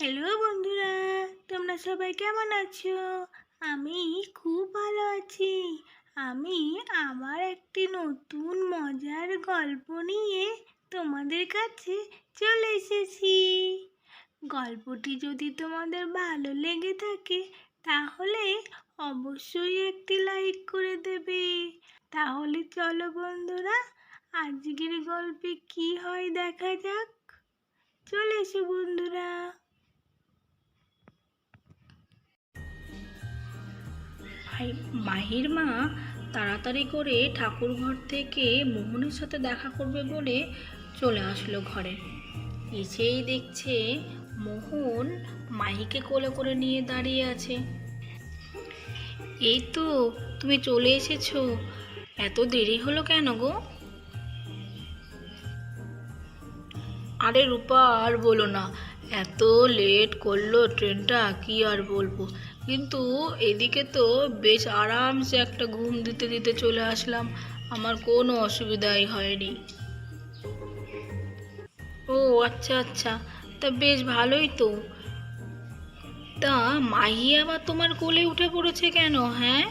Hello বন্ধুরা, তোমরা সবাই কেমন আছো? আমি খুব ভালো আছি। আমি আমার একটি নতুন মজার গল্প নিয়ে তোমাদের কাছে চলে এসেছি। গল্পটি যদি তোমাদের ভালো লেগে থাকে, তাহলে অবশ্যই একটি লাইক করে দেবে। তাহলে চলো বন্ধুরা, আজকের গল্পে কি হয় দেখা যাক। চলে এসো বন্ধুরা। ভাই, মাহির মা তাড়াতাড়ি করে ঠাকুর ঘর থেকে মোহনের সাথে দেখা করবে বলে চলে আসলো ঘরে। এসেই দেখছে মোহন মাহিকে কোলে করে নিয়ে দাঁড়িয়ে আছে। এই তো, তুমি চলে এসেছ। এত দেরি হলো কেন গো? আরে রূপা, আর বলো না, এত লেট করল ট্রেনটা, কি আর বলব? কিন্তু এদিকে তো বেশ আরামসে একটা ঘুম দিতে দিতে চলে আসলাম। আমার কোনো অসুবিধাই হয়নি। ও আচ্ছা আচ্ছা। তা বেশ ভালোই তো। তা মাহি আবার তোমার কোলে উঠে পড়েছে কেন হ্যাঁ?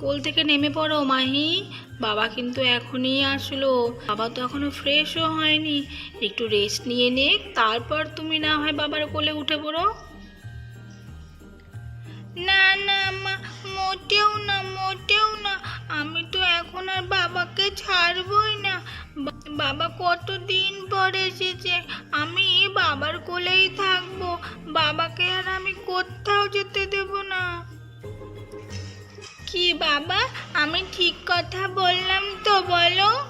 কোল থেকে নেমে পড়ো মাহি। বাবা কিন্তু এখনই আসলো। বাবা তো এখনও ফ্রেশও হয়নি। একটু রেস্ট নিয়ে নে তারপর তুমি না হয় বাবার কোলে উঠে পড়ো। না না, মা, মোটেও না মোটেও না। আমি তো এখন আর বাবাকে ছাড়বই না। বাবা কতদিন পরে এসেছে? আমি বাবার কোলেই থাকব। বাবাকে আর আমি কোথাও যেতে দেব না। কি বাবা? আমি ঠিক কথা বললাম তো, বলো।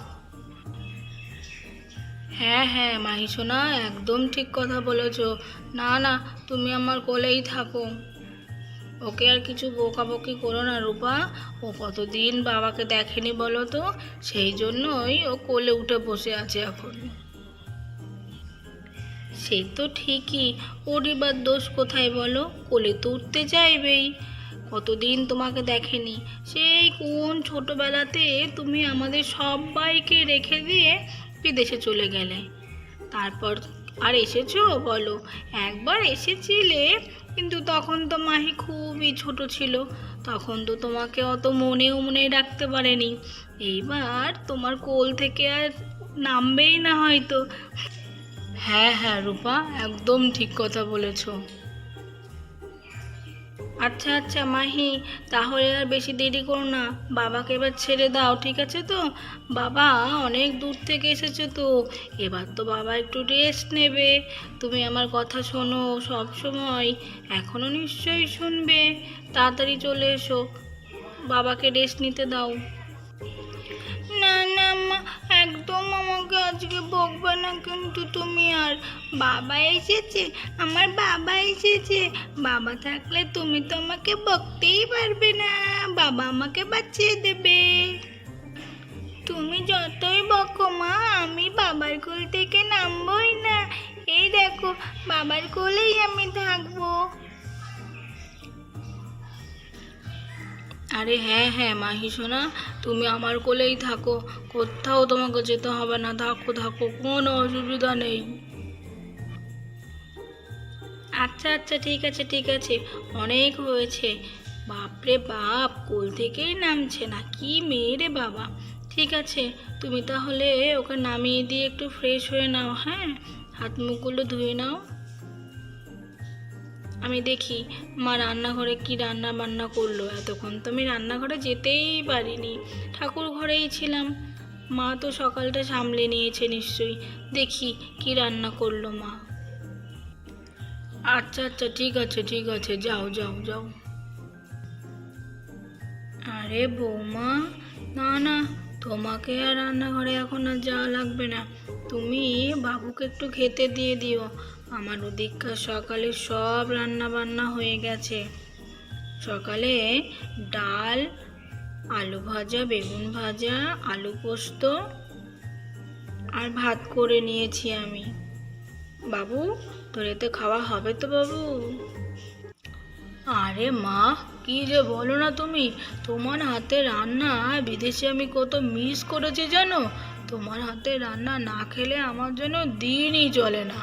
হ্যাঁ হ্যাঁ মাহি সোনা একদম ঠিক কথা বলেছ। না না, তুমি আমার কোলেই থাকো। ওকে আর কিছু বকাবকি করো না, রূপা। ও কতদিন বাবাকে দেখেনি বলো তো? সেই জন্যই ও কোলে উঠে বসে আছে এখন। সে তো ঠিকই। ওর এবার দোষ কোথায় বলো? কোলে তো উঠতে চাইবেই। কতদিন তোমাকে দেখেনি? সেই কোন ছোটবেলাতে তুমি আমাদের সবাইকে রেখে দিয়ে বিদেশে চলে গেলে। তারপর আর এসেছ বলো? একবার এসেছিলে কিন্তু তখন তো মাহি খুবই ছোট ছিল। তখন তো তোমাকে অত মনেও মনে রাখতে পারেনি। এইবার তোমার কোল থেকে আর নামবেই না হয়তো। হ্যাঁ হ্যাঁ রূপা, একদম ঠিক কথা বলেছ। আচ্ছা আচ্ছা মাহি, তাহলে আর বেশি দেরি করো না। বাবাকে এবার ছেড়ে দাও, ঠিক আছে তো? বাবা, অনেক দূর থেকে এসেছে তো। এবার তো বাবা একটু রেস্ট নেবে। তুমি আমার কথা শোনো সব সময়। এখনও নিশ্চয়ই শুনবে। তাড়াতাড়ি চলে এসো। বাবাকে রেস্ট নিতে দাও। না না, মা তুমি আর বাবা এসেছে, আমার বাবা এসেছে। বাবা থাকলে তুমি তো আমাকে বকতেই পারবে না, বাবা আমাকে বাঁচিয়ে দেবে। তুমি যতই বকো মা, আমি বাবার কোল থেকে নামবই না। এই দেখো, বাবার কোলেই আমি থাকব। আরে হ্যাঁ হ্যাঁ মাহি সোনা তুমি আমার কোলেই থাকো। কোথাও তোমাকে যেতে হবে না, থাকো থাকো, কোনো অসুবিধা নেই। আচ্ছা আচ্ছা ঠিক আছে ঠিক আছে। অনেক হয়েছে। বাপরে বাপ, কোল থেকেই নামছে না। কি মেয়ে রে বাবা। ঠিক আছে, তুমি তাহলে ওকে নামিয়ে দিয়ে একটু ফ্রেশ হয়ে নাও হ্যাঁ? হাত মুখগুলো ধুয়ে নাও। আমি দেখি মা রান্নাঘরে কি রান্না বান্না করল। এতক্ষণ তো আমি রান্নাঘরে যেতেই পারিনি। ঠাকুর ঘরেই ছিলাম। মা তো সকালটা সামলে নিয়েছে নিশ্চয়ই। দেখি কি রান্না করল মা। আচ্ছা আচ্ছা ঠিক আছে ঠিক আছে, যাও যাও যাও। আরে বৌমা, না না, তোমাকে আর রান্নাঘরে এখন আর যাওয়া লাগবে না। তুমি বাবুকে একটু খেতে দিয়ে দিও। আমার ওদিককার সকালে সব রান্না বান্না হয়ে গেছে। সকালে ডাল, আলু ভাজা, বেগুন ভাজা, আলু পোস্ত আর ভাত করে নিয়েছি আমি। বাবু তোর এতে খাওয়া হবে তো বাবু? আরে মা, কি যে বলো না তুমি? তোমার হাতে রান্না বিদেশে আমি কত মিস করেছি জানো? তোমার হাতে রান্না না খেলে আমার জন্য দিনই চলে না।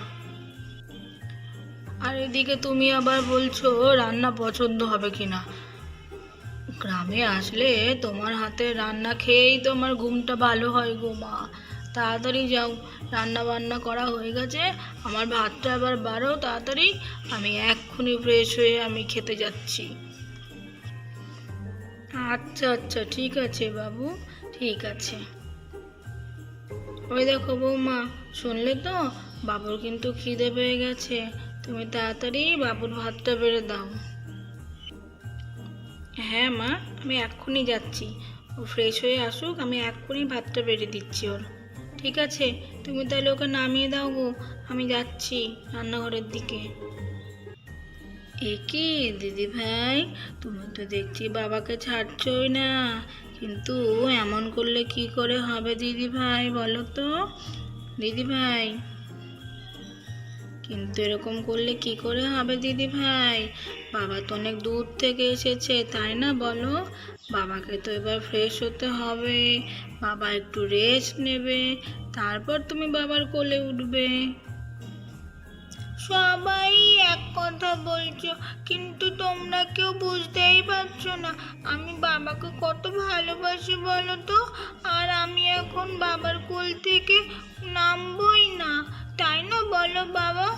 আর এদিকে তুমি আবার বলছো, রান্না পছন্দ হবে কিনা? গ্রামে আসলে তোমার হাতে রান্না খেয়েই তো আমার ঘুমটা ভালো হয় গো মা। তাড়াতাড়ি যাও। রান্না বান্না করা হয়ে গেছে। আমার ভাতটা আবার বাড়ো তাড়াতাড়ি। আমি এক্ষুনি ফ্রেশ হয়ে আমি খেতে যাচ্ছি। আচ্ছা আচ্ছা ঠিক আছে বাবু, ঠিক আছে। ওই দেখো বৌমা, শুনলে তো? বাবুর কিন্তু খিদে পেয়ে গেছে। তুমি তাড়াতাড়ি বাবুর ভাতটা বেড়ে দাও। হ্যাঁ মা, আমি এক্ষুনি যাচ্ছি। ও ফ্রেশ হয়ে আসুক, আমি এক্ষুনি ভাতটা বেড়ে দিচ্ছি ওর। ঠিক আছে, তুমি তাহলে ওকে নামিয়ে দাও গো, আমি যাচ্ছি রান্নাঘরের দিকে। এ কি দিদি ভাই, তুমি তো দেখছি বাবাকে ছাড়ছই না, কিন্তু এমন করলে কি করে হবে দিদি ভাই বলো তো? দিদি ভাই কিন্তু এরকম করলে কি করে হবে, দিদি ভাই? বাবা তো অনেক দূর থেকে এসেছে, তাই না বলো? বাবাকে তো এবার ফ্রেশ হতে হবে। বাবা একটু রেস্ট নেবে, তারপর তুমি বাবার কোলে উঠবে। সবাই এক কথা বলছো, কিন্তু তোমরা কেউ বুঝতেই পারছ না। আমি বাবাকে কত ভালোবাসি বলো তো? আর আমি এখন বাবার কোল থেকে নামবই না। তাই না বলো বাবা?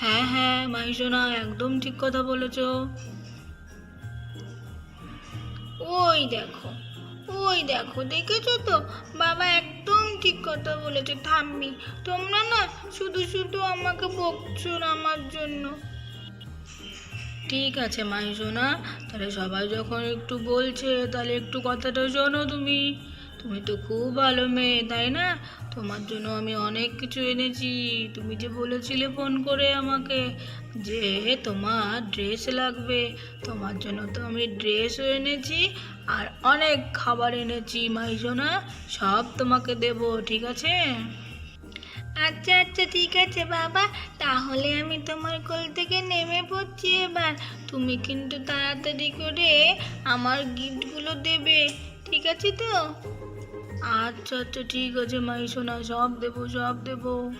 হ্যাঁ হ্যাঁ মাইসোনা, একদম ঠিক কথা বলেছ। ওই দেখো ওই দেখো, দেখেছ তো? বাবা একদম ঠিক কথা বলেছে। থাম্মি তোমরা না শুধু শুধু আমাকে বকছো আমার জন্য। ঠিক আছে, মাইসোনা, তাহলে সবাই যখন একটু বলছে, তাহলে একটু কথাটা শোনো তুমি। তুমি তো খুব ভালো মেয়ে, তাই না? তোমার জন্য আমি অনেক কিছু এনেছি। তুমি যে বলেছিলে ফোন করে আমাকে যে তোমার ড্রেস লাগবে, তোমার জন্য তো আমি ড্রেসও এনেছি আর অনেক খাবার এনেছি। মাইজোনা, সব তোমাকে দেব, ঠিক আছে? আচ্ছা আচ্ছা ঠিক আছে বাবা। তাহলে আমি তোমার কোল থেকে নেমে পড়ছি এবার। তুমি কিন্তু তাড়াতাড়ি করে আমার গিফটগুলো দেবে, ঠিক আছে তো? আচ্ছা আচ্ছা ঠিক আছে, মাই সোনা, সব দেবো সব দেবো।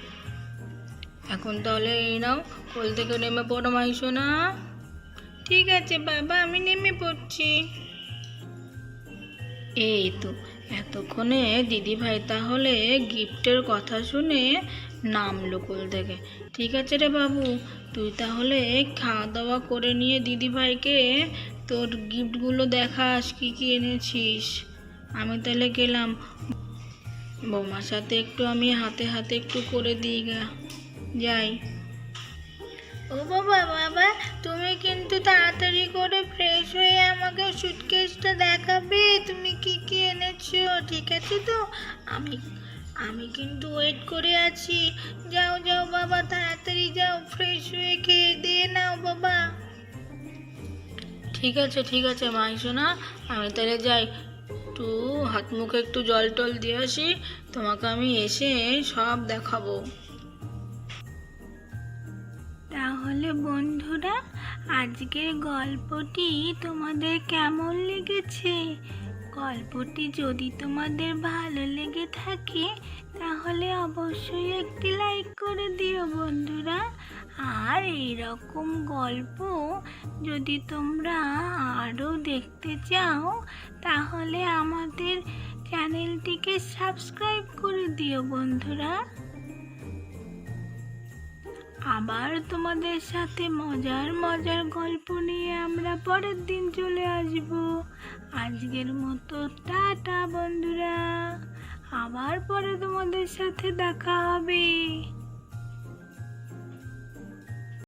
এখন তাহলে এই নাও, কোল থেকে নেমে পড়ো, মাই সোনা। ঠিক আছে, বাবা, আমি নেমে পড়ছি। এই তো, এতক্ষণে দিদি ভাই তাহলে গিফটের কথা শুনে নামলো কোল থেকে। ঠিক আছে রে বাবু, তুই তাহলে খাওয়া দাওয়া করে নিয়ে দিদি ভাইকে তোর গিফটগুলো দেখাস, কী কী এনেছিস? আমি তাহলে গেলাম। বৌমার সাথে একটু আমি হাতে হাতে একটু করে দিই গা। যাই। ও বাবা বাবা তুমি কিন্তু তাড়াতাড়ি করে ফ্রেশ হয়ে আমাকে সুটকেসটা দেখাবে। তুমি কি কি এনেছো? ঠিক আছে তো? আমি আমি কিন্তু ওয়েট করে আছি। যাও যাও বাবা তাড়াতাড়ি যাও ফ্রেশ হয়ে খেয়ে দিয়ে নাও বাবা। ঠিক আছে ঠিক আছে মাইসোনা আমি তাহলে যাই। একটু, হাত মুখে একটু জল টল দিয়ে আসি, তোমাকে আমি এসে সব দেখাবো। তাহলে বন্ধুরা, আজকের গল্পটি তোমাদের কেমন লেগেছে? গল্পটি যদি তোমাদের ভালো লেগে থাকে, তাহলে অবশ্যই একটি লাইক করে দিও বন্ধুরা। আর এইরকম গল্প যদি তোমরা আরও দেখতে চাও, তাহলে আমাদের চ্যানেলটিকে সাবস্ক্রাইব করে দিও বন্ধুরা। আবার তোমাদের সাথে মজার মজার গল্প নিয়ে আমরা পরের দিন চলে আসব। আজকের মতো টাটা বন্ধুরা। আবার পরে তোমাদের সাথে দেখা হবে।